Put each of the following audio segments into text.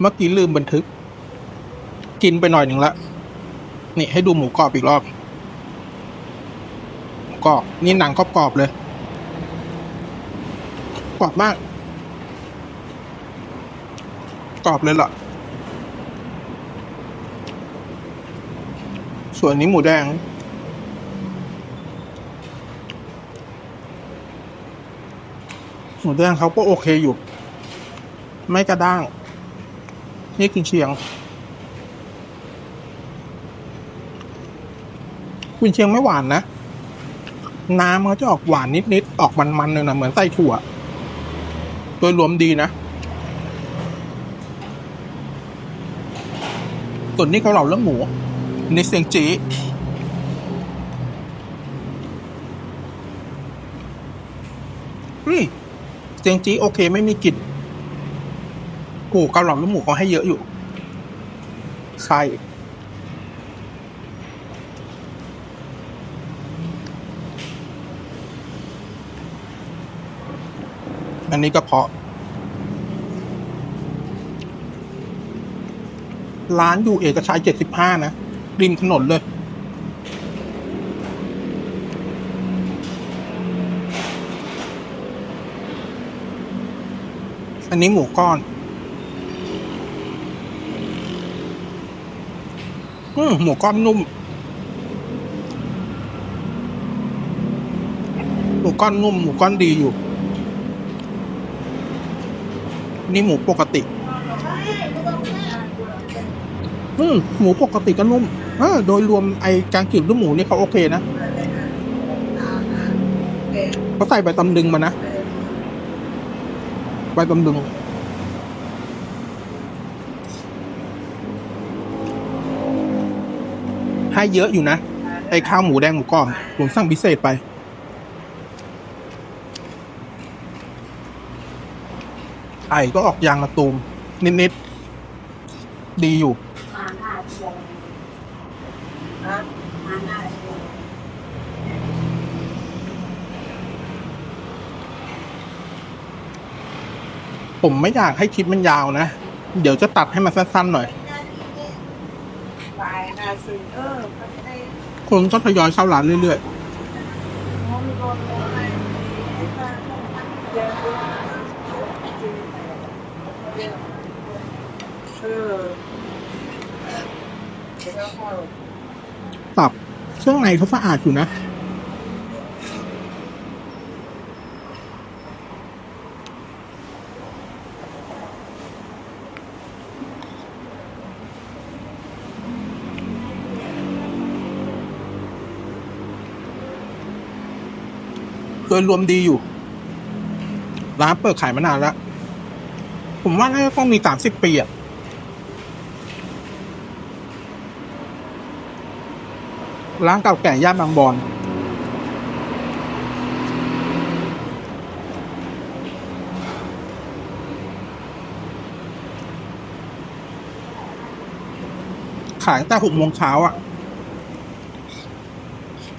เมื่อกี้ลืมบันทึก กินไปหน่อยหนึ่งละ นี่ให้ดูหมูกรอบอีกรอบหมูกรอบนี่หนังกรอบๆเลย กรอบมาก กรอบเลยล่ะ ส่วนนี้หมูแดงหมูแดงเขาก็โอเคอยู่ ไม่กระด้าง นี่กินเชียงกุนเชียงไม่หวานนะ น้ำเขาจะออกหวานนิดๆ ออกมันๆหน่อยนะเหมือนไส้ถั่ว โดยรวมดีนะ ส่วนนี้เขาเหล่าเรื่องหมูนี่เซียงจีอืมเซียงจีโอเคไม่มีกลิ่น โอ้เกาเหลาเรื่องหมูเขาให้เยอะอยู่ ใช่อันนี้กระเพาะ ร้านอยู่เอกชัยเจ็ดสิบห้านะ ริมถนนเลย อันนี้หมูก้อน อืม หมูก้อนนุ่ม หมูก้อนนุ่ม หมูก้อนดีอยู่ นี่หมูปกติ อืมหมูปกติก็นุ่มเออโดยรวมไอ้การกลิ่นลูกหมูนี่เขาโอเคนะเขาใส่ใบตำลึงมานะใบตำลึง ให้เยอะอยู่นะ ไอ้ข้าวหมูแดงหมูกรอบผมสั่งพิเศษไป ไอ้ก็ออกยางมะตูม นิดๆ ดีอยู่ ผมไม่อยากให้คลิปมันยาวนะ เดี๋ยวจะตัดให้มันสั้นๆหน่อย หน้าเชียงเออก็จะได้คนก็ทยอยเข้าร้านเรื่อยห้องนอนอะไรเดี๋ยวเออเดี๋ยวเข้าๆตับเครื่องในเขาสะอาดอยู่นะ โดยรวมดีอยู่ ร้านเปิดขายมานานแล้ว ผมว่าน่าจะต้องมีสามสิบปีอะร้านเก่าแก่ย่านบางบอนขายตั้งแต่หกโมงเช้าอะ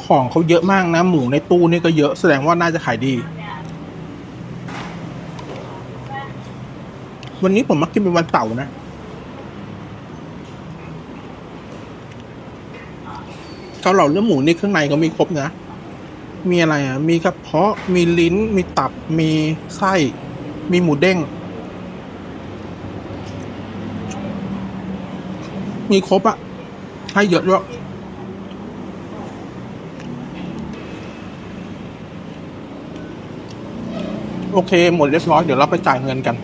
ของเขาเยอะมากนะ หมูในตู้นี่ก็เยอะแสดงว่าน่าจะขายดี วันนี้ผมมากินเป็นวันเสาร์นะ เกาเหลาเนื้อหมูนี่ข้างในก็มีครบนะ มีอะไรอะ มีกระเพาะ มีลิ้น มีตับ มีไส้ มีหมูเด้ง มีครบอะให้เยอะด้วย โอเคหมดเรียบร้อยเดี๋ยวเราไปจ่ายเงินกัน